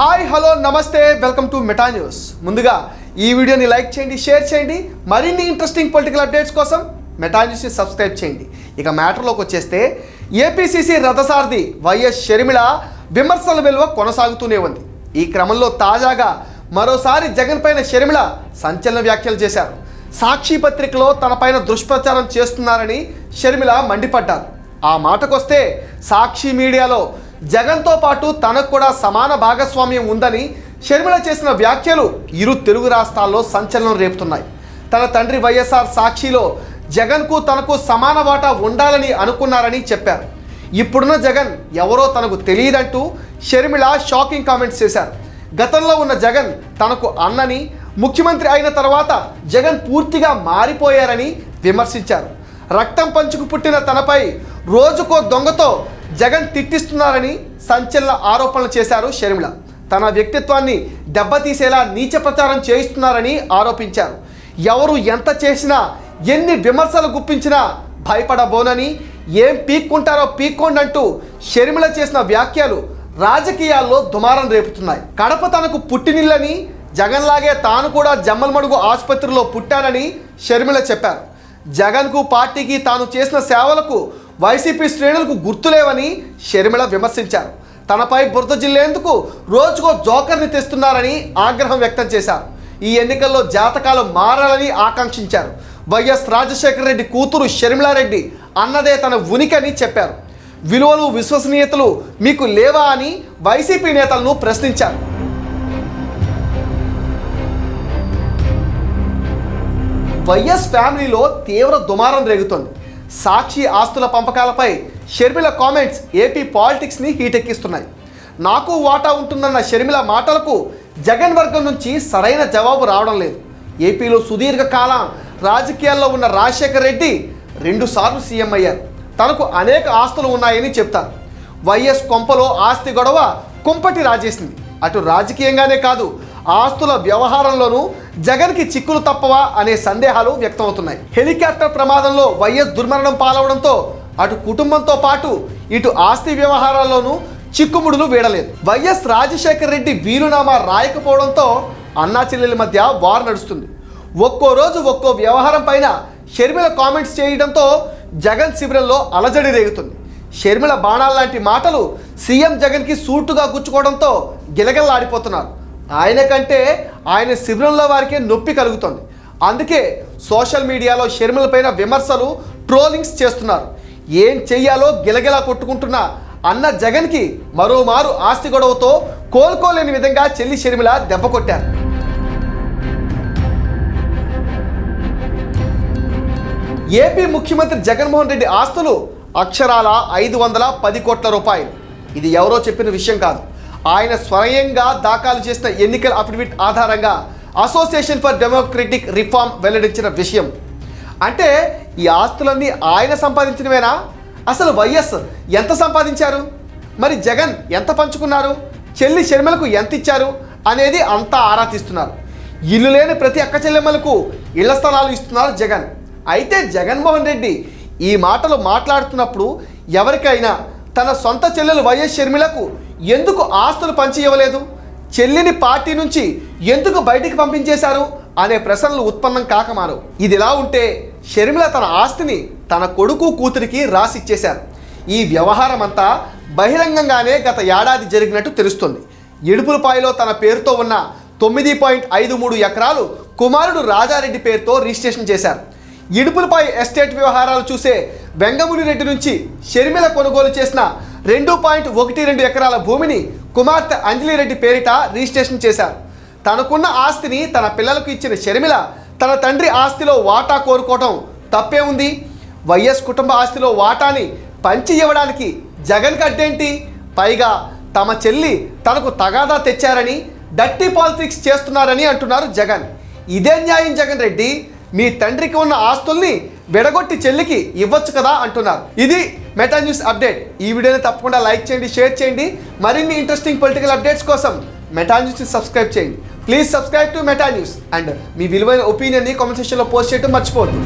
Hi hello నమస్తే welcome to Meta news. ముందుగా ఈ వీడియోని లైక్ చేయండి షేర్ చేయండి. మరిన్ని ఇంట్రెస్టింగ్ పొలిటికల్ అప్డేట్స్ కోసం మెటా న్యూస్ని సబ్స్క్రైబ్ చేయండి. ఇక మ్యాటర్లోకి వచ్చేస్తే ఏపీసీసీ రథసారథి వైఎస్ షర్మిల విమర్శల విలువ కొనసాగుతూనే ఉంది. ఈ క్రమంలో తాజాగా మరోసారి జగన్ పైన షర్మిల సంచలన వ్యాఖ్యలు చేశారు. సాక్షి పత్రికలో తనపైన దుష్ప్రచారం చేస్తున్నారని షర్మిల మండిపడ్డారు. ఆ మాటకొస్తే సాక్షి మీడియాలో జగన్తో పాటు తనకు కూడా సమాన భాగస్వామ్యం ఉందని షర్మిల చేసిన వ్యాఖ్యలు ఇరు తెలుగు రాష్ట్రాల్లో సంచలనం రేపుతున్నాయి. తన తండ్రి వైఎస్ఆర్ సాక్షిలో జగన్కు తనకు సమాన వాటా ఉండాలని అనుకున్నారని చెప్పారు. ఇప్పుడున్న జగన్ ఎవరో తనకు తెలియదంటూ షర్మిల షాకింగ్ కామెంట్స్ చేశారు. గతంలో ఉన్న జగన్ తనకు అన్నని ముఖ్యమంత్రి అయిన తర్వాత జగన్ పూర్తిగా మారిపోయారని విమర్శించారు. రక్తం పంచుకు పుట్టిన తనపై రోజుకో దొంగతో జగన్ తిట్టిస్తున్నారని సంచలన ఆరోపణలు చేశారు షర్మిల. తన వ్యక్తిత్వాన్ని దెబ్బతీసేలా నీచ ప్రచారం చేయిస్తున్నారని ఆరోపించారు. ఎవరు ఎంత చేసినా ఎన్ని విమర్శలు గుప్పించినా భయపడబోనని ఏం పీక్కుంటారో పీక్కోండి అంటూ షర్మిల చేసిన వ్యాఖ్యలు రాజకీయాల్లో దుమారం రేపుతున్నాయి. కడప తనకు పుట్టినిల్లని జగన్లాగే తాను కూడా జమ్మలమడుగు ఆసుపత్రిలో పుట్టానని షర్మిల చెప్పారు. జగన్కు పార్టీకి తాను చేసిన సేవలకు వైసీపీ శ్రేణులకు గుర్తులేవని షర్మిల విమర్శించారు. తనపై బురద జిల్లేందుకు రోజుకో జోకర్ని తెస్తున్నారని ఆగ్రహం వ్యక్తం చేశారు. ఈ ఎన్నికల్లో జాతకాలు మారాలని ఆకాంక్షించారు. వైఎస్ రాజశేఖర రెడ్డి కూతురు షర్మిళారెడ్డి అన్నదే తన ఉనికని చెప్పారు. విలువలు విశ్వసనీయతలు మీకు లేవా అని వైసీపీ నేతలను ప్రశ్నించారు. వైఎస్ ఫ్యామిలీలో తీవ్ర దుమారం రేగుతోంది. సాక్షి ఆస్తుల పంపకాలపై షర్మిల కామెంట్స్ ఏపీ పాలిటిక్స్ని హీటెక్కిస్తున్నాయి. నాకు వాటా ఉంటుందన్న షర్మిల మాటలకు జగన్ వర్గం నుంచి సరైన జవాబు రావడం లేదు. ఏపీలో సుదీర్ఘకాలం రాజకీయాల్లో ఉన్న రాజశేఖర్ రెడ్డి రెండుసార్లు సీఎం అయ్యారు. తనకు అనేక ఆస్తులు ఉన్నాయని చెప్తారు. వైఎస్ కొంపలో ఆస్తి గొడవ కుంపటి రాజేసింది. అటు రాజకీయంగానే కాదు ఆస్తుల వ్యవహారంలోనూ జగన్కి చిక్కులు తప్పవా అనే సందేహాలు వ్యక్తమవుతున్నాయి. హెలికాప్టర్ ప్రమాదంలో వైఎస్ దుర్మరణం పాలవడంతో అటు కుటుంబంతో పాటు ఇటు ఆస్తి వ్యవహారాల్లోనూ చిక్కుముడులు వీడలేదు. వైఎస్ రాజశేఖర రెడ్డి వీలునామా రాయకపోవడంతో అన్నా చెల్లెల మధ్య వార్ నడుస్తుంది. ఒక్కో రోజు ఒక్కో వ్యవహారం పైన షర్మిల కామెంట్స్ చేయడంతో జగన్ శిబిరంలో అలజడి రేగుతుంది. షర్మిల బాణాల లాంటి మాటలు సీఎం జగన్కి సూటుగా గుచ్చుకోవడంతో గిలగల్లాడిపోతున్నారు. ఆయన కంటే ఆయన శిబిరంలో వారికే నొప్పి కలుగుతుంది. అందుకే సోషల్ మీడియాలో షర్మిల పైన విమర్శలు ట్రోలింగ్స్ చేస్తున్నారు. ఏం చెయ్యాలో గిలగిలా కొట్టుకుంటున్న అన్న జగన్కి మరోమారు ఆస్తి గొడవతో కోలుకోలేని విధంగా చెల్లి షర్మిల దెబ్బ కొట్టారు. ఏపీ ముఖ్యమంత్రి జగన్మోహన్ రెడ్డి ఆస్తులు అక్షరాల ఐదు వందల పది కోట్ల రూపాయలు. ఇది ఎవరో చెప్పిన విషయం కాదు. ఆయన స్వయంగా దాఖలు చేసిన ఎన్నికల అఫిడవిట్ ఆధారంగా అసోసియేషన్ ఫర్ డెమోక్రటిక్ రిఫార్మ్ వెల్లడించిన విషయం. అంటే ఈ ఆస్తులన్నీ ఆయన సంపాదించినవేనా? అసలు వైఎస్ ఎంత సంపాదించారు? మరి జగన్ ఎంత పంచుకున్నారు? చెల్లి షర్మిలకు ఎంత ఇచ్చారు? అనేది అంతా ఆరా తీస్తున్నారు. ఇల్లు లేని ప్రతి అక్క చెల్లెమ్మలకు ఇళ్ళ స్థలాలు ఇస్తున్నారు జగన్. అయితే జగన్మోహన్ రెడ్డి ఈ మాటలు మాట్లాడుతున్నప్పుడు ఎవరికైనా తన సొంత చెల్లెలు వైఎస్ షర్మిలకు ఎందుకు ఆస్తులు పంచి ఇవ్వలేదు చెల్లిని పార్టీ నుంచి ఎందుకు బయటికి పంపించేశారు? అనే ప్రశ్నలు ఉత్పన్నం కాకమాను ఇదిలా ఉంటే షర్మిల తన ఆస్తిని తన కొడుకు కూతురికి రాసిచ్చేశారు. ఈ వ్యవహారం అంతా బహిరంగంగానే గత ఏడాది జరిగినట్టు తెలుస్తుంది. ఇడుపులపాయలో తన పేరుతో ఉన్న తొమ్మిది పాయింట్ ఐదు మూడు ఎకరాలు కుమారుడు రాజారెడ్డి పేరుతో రిజిస్ట్రేషన్ చేశారు. ఇడుపులపై ఎస్టేట్ వ్యవహారాలు చూసే వెంగముని రెడ్డి నుంచి షర్మిల కొనుగోలు చేసిన రెండు పాయింట్ ఒకటి రెండు ఎకరాల భూమిని కుమార్తె అంజలిరెడ్డి పేరిట రిజిస్ట్రేషన్ చేశారు. తనకున్న ఆస్తిని తన పిల్లలకు ఇచ్చిన షర్మిల తన తండ్రి ఆస్తిలో వాటా కోరుకోవటం తప్పే ఉంది. వైఎస్ కుటుంబ ఆస్తిలో వాటాని పంచి ఇవ్వడానికి జగన్ కడ్డేంటి పైగా తమ చెల్లి తనకు తగాదా తెచ్చారని డట్టి పాలిటిక్స్ చేస్తున్నారని అంటున్నారు జగన్. ఇదే న్యాయం జగన్ రెడ్డి. మీ తండ్రికి ఉన్న ఆస్తుల్ని విడగొట్టి చెల్లికి ఇవ్వచ్చు కదా అంటున్నారు. ఇది మెటా న్యూస్ అప్డేట్ ఈ వీడియోని తప్పకుండా లైక్ చేయండి షేర్ చేయండి. మరిన్ని ఇంట్రెస్టింగ్ పొలిటికల్ అప్డేట్స్ కోసం మెటా న్యూస్ని సబ్స్క్రైబ్ చేయండి. Please subscribe to Meta news and మీ విలువైన ఒపీనియన్ని కామెంట్ సెక్షన్లో పోస్ట్ చేయడం మర్చిపోవద్దు.